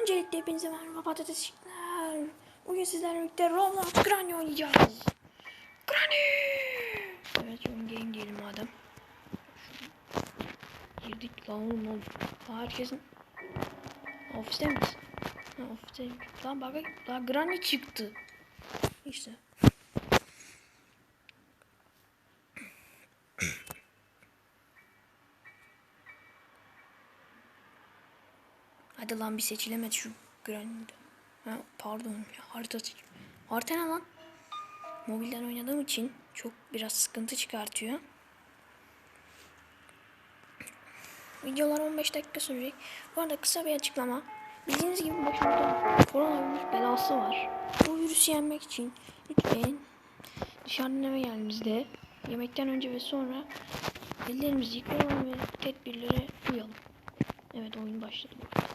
Öncelikle hepinize merhaba patatesçikler. Bugün sizlerle birlikte Roblox Granny oynayacağız. Granny! Evet şu game diyelim madem. Girdik lan oğlum oğlum. Daha herkesin ofiste miyiz? Ha ofiste Lan bak daha Granny çıktı. İşte. Hadi lan bir seçilemedi şu Granny'de. Ha, pardon ya harita seç. Harita ne lan? Mobilden oynadığım için çok biraz sıkıntı çıkartıyor. Videolar 15 dakika sürecek. Bu arada kısa bir açıklama. Bildiğiniz gibi başımda koronavirüs belası var. Bu virüsü yenmek için lütfen dışarıdan eve geldiğimizde yemekten önce ve sonra ellerimizi yıkayalım ve tedbirlere uyalım. Evet oyun başladı.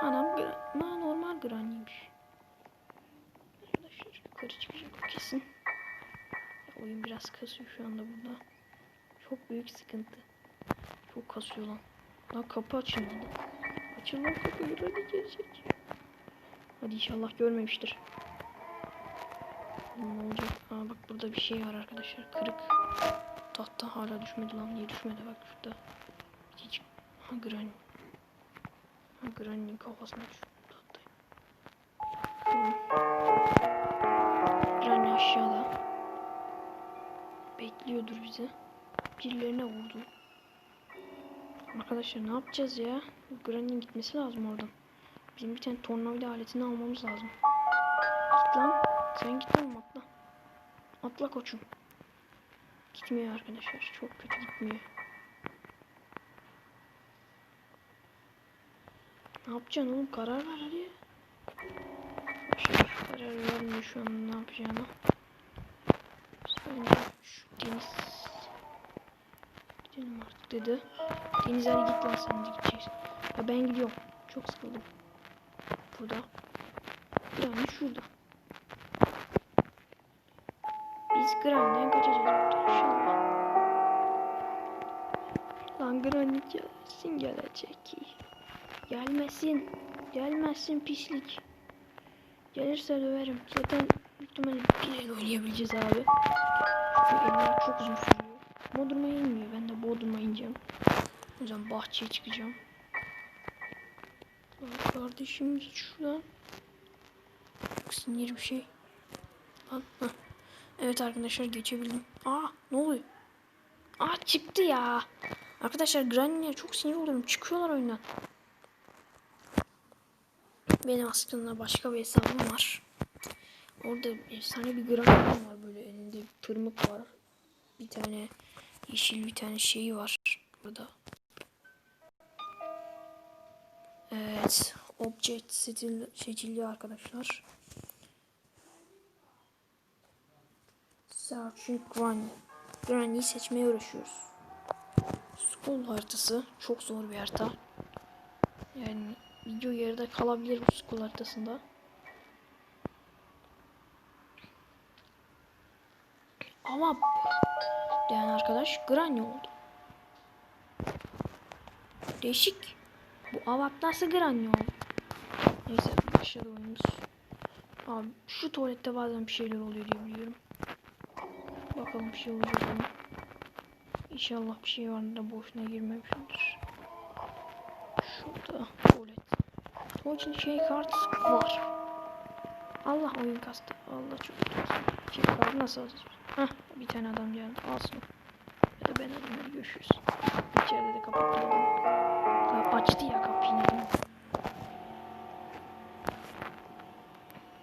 Anam ma normal grannymiş. Arkadaşlar yukarı çıkacak kesin. Ya, oyun biraz kasıyor şu anda burada. Çok büyük sıkıntı. Çok kasıyor lan. Lan kapı açıldı. Açın lan kapıyı hadi gelecek. Hadi inşallah görmemiştir. Ne olacak? Aa bak burada bir şey var arkadaşlar. Kırık. Tahta hala düşmedi lan. Niye düşmedi bak şurada. Hiç. Ha granny. Granny'nin kafasına. Tamam. Granny aşağıda. Bekliyordur bizi. Birilerine vurdu. Arkadaşlar ne yapacağız ya? Granny'nin gitmesi lazım oradan. Bizim bir tane tornavida aletini almamız lazım. Git lan. Sen git oğlum atla. Atla koçum. Gitmiyor arkadaşlar. Çok kötü gitmiyor. Ne yapacaksın oğlum? Karar ver hadi. Karar vermiyor şu an ne yapacağını. Sonra şu deniz. Gidelim artık dedi. Deniz hadi git lan sen de gideceksin. Ya ben gidiyorum. Çok sıkıldım. Burada. Yani şurada. Biz Granny'den kaçacağız buradan inşallah. Lan Granny gelsin gelecek. Gelmesin. Gelmesin pislik. Gelirse döverim. Zaten büyük ihtimalle bir oynayabileceğiz abi. Çünkü çok uzun sürüyor. Bodrum'a inmiyor. Ben de Bodrum'a ineceğim. O yüzden bahçeye çıkacağım. Lan kardeşim git şuradan. Çok sinir bir şey. Lan. Evet arkadaşlar geçebildim. Aa ne oluyor? Aa çıktı ya. Arkadaşlar Granny'e çok sinir oluyorum. Çıkıyorlar oyundan. Benim aslında başka bir hesabım var. Orada efsane bir grafik var böyle elinde bir tırmık var. Bir tane yeşil bir tane şeyi var burada. Evet. Object stil seçiliyor arkadaşlar. Searching Granny. Granny'yi seçmeye uğraşıyoruz. School haritası. Çok zor bir harita. Yani video yarıda kalabilir bu school haritasında. Ama yani arkadaş Granny oldu. Değişik. Bu avat nasıl Granny oldu? Neyse başladı oyunumuz. Abi şu tuvalette bazen bir şeyler oluyor diye biliyorum. Bakalım bir şey olacak mı? İnşallah bir şey var da boşuna girmemişimdir. Şurada tuvalet. Tuvaletin şey kart var. Allah oyun kastı. Allah çok kötü. Şey kartı nasıl alacağız? Hah bir tane adam geldi. Alsın. Ya da ben alayım hadi görüşürüz. İçeride de kapattı. Daha açtı ya kapıyı. ne diyeyim.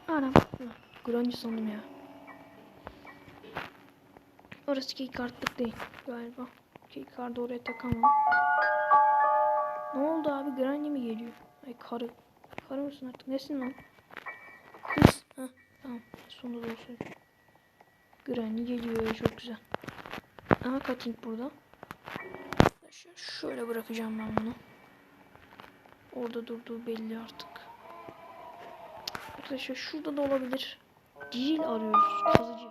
Anam. Granny sandım ya. Orası key kartlık değil galiba. Key kartı oraya takamam. Ne oldu abi? Granny mi geliyor? Ay karı. Karı mısın artık? Nesin lan? Kız. Heh, tamam. Sonunda doğru söylüyor. Granny geliyor. Çok güzel. Aha cutting burada. Şöyle bırakacağım ben bunu. Orada durduğu belli artık. Arkadaşlar şurada da olabilir. Değil arıyoruz. Kazıcı.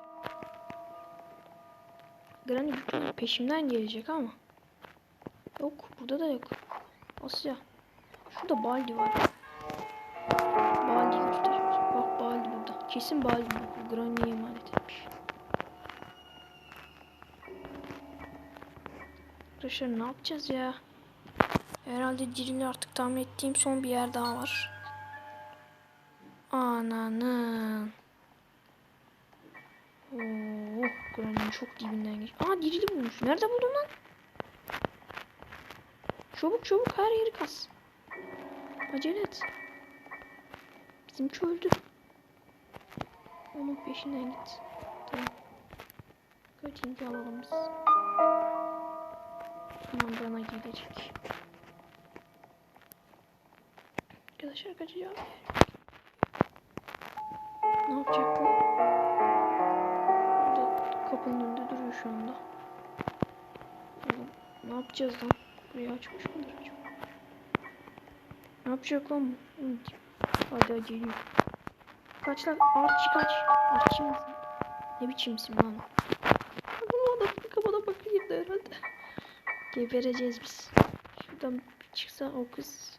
Granny peşimden gelecek ama. Yok burada da yok. Asya. Şurada baldi var. Kesin bu. Granny'e emanet etmiş. Arkadaşlar ne yapacağız ya? Herhalde dirili artık tahmin ettiğim son bir yer daha var. Ananın. Oo, Granny'nin çok dibinden geç. Aa dirili bulmuş. Nerede buldun lan? Çabuk çabuk her yeri kas. Acele et. Bizim öldü. Onun peşinden git. Tamam. Kaçıncı alalım biz. Tamam gelecek. Arkadaşlar kaçacağım. Ne yapacak bu? Burada kapının önünde duruyor şu anda. Ne yapacağız lan? Burayı açmış mıdır acaba? Ne yapacak lan bu? Hadi geliyor. Kaç lan? Arçı kaç. Arçı mısın? Ne biçimsin lan? Bu adam kapıda bakıyor herhalde. Gebereceğiz biz. Şuradan çıksa o kız.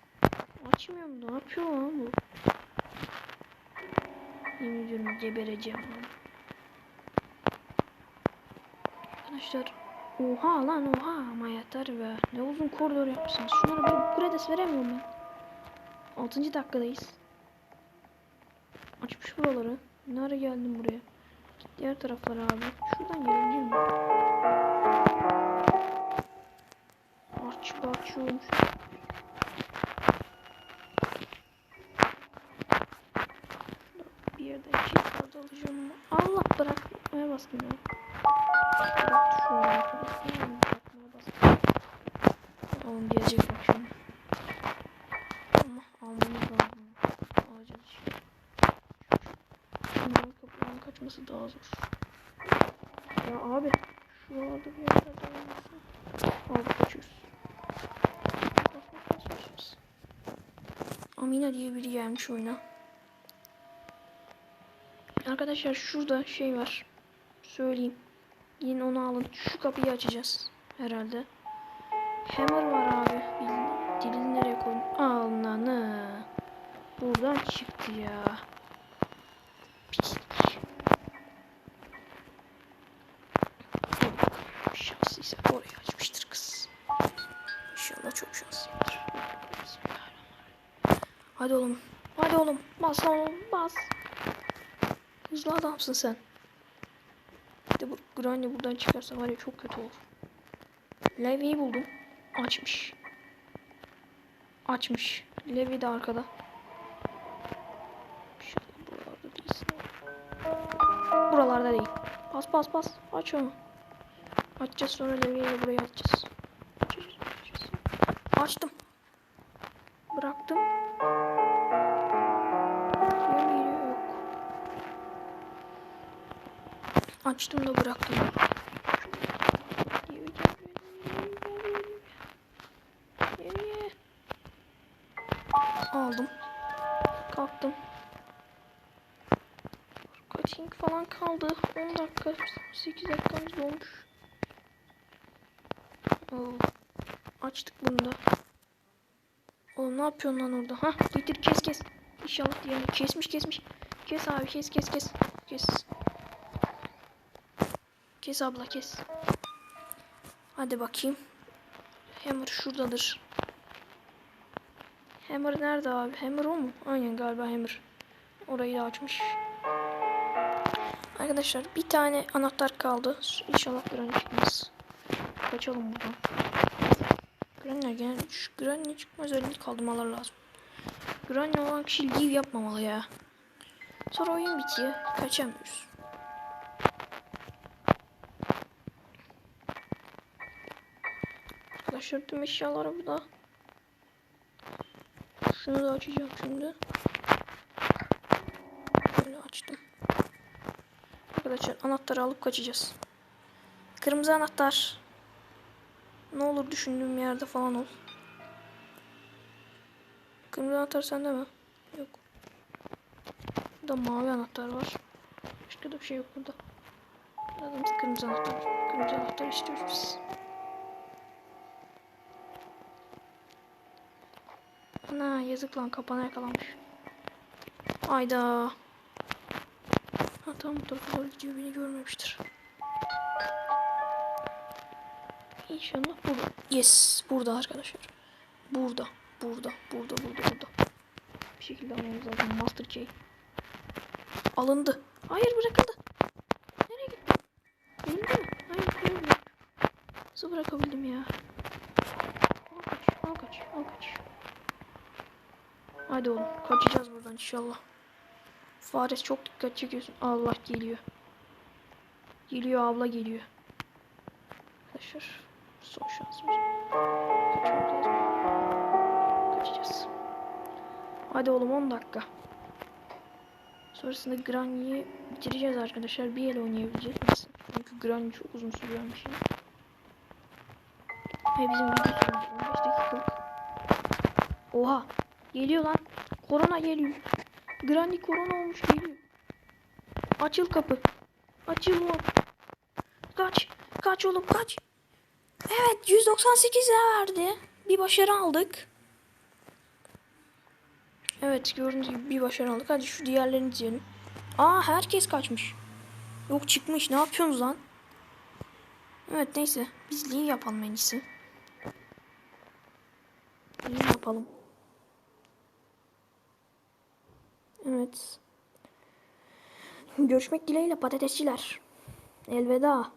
Açmıyor mu? Ne yapıyor lan bu? Yemin ediyorum gebereceğim lan. Arkadaşlar Oha lan oha ama yeter be. Ne uzun koridor yapmışsınız. Şunlara bir kredes veremiyorum ben. 6. dakikadayız. Açmış buraları. Ne ara geldim buraya? Git diğer taraflara abi. Şuradan gelebilir mi? Arçı barçı olmuş. Bir yerden çift kart alacağım. Allah bırakmaya bastım ya. Bıraktı şu an. Yani bırakmaya bastım. Oğlum gelecek bak şimdi. Ama almamız lazım. Acil şey. Bunların kapıdan kaçması daha zor. Ya abi. Şuralarda bir yerlerde olmasın. Abi kaçıyoruz. Amina diye biri gelmiş oyuna. Arkadaşlar şurada şey var. Söyleyeyim. Yine onu alın. Şu kapıyı açacağız. Herhalde. Hammer var abi. Dilini nereye koydun? Ananı. Buradan çıktı ya. Pislik. Şanslıysa orayı açmıştır kız. İnşallah çok. Bismillahirrahmanirrahim. Hadi oğlum. Hadi oğlum. Bas oğlum. Bas. Hızlı adamsın sen. Bir de bu Granny buradan çıkarsa var ya çok kötü olur. Levi'yi buldum. Açmış. Açmış. Levi de arkada. Buralarda değilsin. Buralarda değil. Bas bas bas. Aç onu. Açacağız sonra Levi'yi de buraya atacağız. Açtım. Bıraktım. Geliyor yok. Açtım da bıraktım. Aldım. Kalktım. Cutting falan kaldı. 10 dakika, 8 dakikamız olmuş. Oo. Açtık bunu da. Oğlum ne yapıyorsun lan orada? Ha getir kes kes. İnşallah diğerini kesmiş kesmiş. Kes abi kes kes kes. Kes. Kes abla kes. Hadi bakayım. Hammer şuradadır. Hammer nerede abi? Hammer o mu? Aynen galiba Hammer. Orayı da açmış. Arkadaşlar bir tane anahtar kaldı. İnşallah Granny çıkmaz. Kaçalım buradan. Granny gene şu Granny çıkmaz özelliği kaldırmalar lazım. Granny olan kişi leave yapmamalı ya. Sonra oyun bitiyor. Kaçamıyoruz. Tüm eşyaları burada. Şunu da açacağım şimdi. Böyle açtım. Arkadaşlar anahtarı alıp kaçacağız. Kırmızı anahtar. Ne olur düşündüğüm yerde falan ol. Kırmızı anahtar sende mi? Yok. Burada mavi anahtar var. Başka da bir şey yok burada. Aradığımız kırmızı anahtar. Kırmızı anahtar istiyoruz biz. Ana yazık lan kapana yakalanmış. Ayda. Ha tamam bu tarafa doğru beni görmemiştir. İnşallah burada. Yes burada arkadaşlar. Burada. Burada. Burada. Burada. Burada. Bir şekilde almamız lazım. Master Key. Alındı. Hayır bırakıldı. Nereye gitti? Elimde mi? Hayır hayır. Nasıl bırakabildim ya? Al kaç. Al kaç. Al kaç. Hadi oğlum. Kaçacağız buradan inşallah. Fares çok dikkat çekiyorsun. Allah geliyor. Geliyor abla geliyor. Arkadaşlar son şansımız. Kaçmamız. Kaçacağız. Hadi oğlum 10 dakika. Sonrasında Granny'yi bitireceğiz arkadaşlar. Bir el oynayabileceğiz. Nasıl? Çünkü Granny çok uzun sürüyor bir şey. Ve bizim video sürümüz 15 dakikalık. Oha! Geliyor lan. Korona geliyor. Granny korona olmuş geliyor. Açıl kapı. Açıl oğlum. Kaç. Kaç oğlum kaç. Evet 198 lira verdi. Bir başarı aldık. Evet gördüğünüz gibi bir başarı aldık. Hadi şu diğerlerini izleyelim. Aa herkes kaçmış. Yok çıkmış. Ne yapıyorsunuz lan? Evet neyse. Biz lean yapalım en iyisi. Lean yapalım. Evet. Görüşmek dileğiyle patatesçiler. Elveda.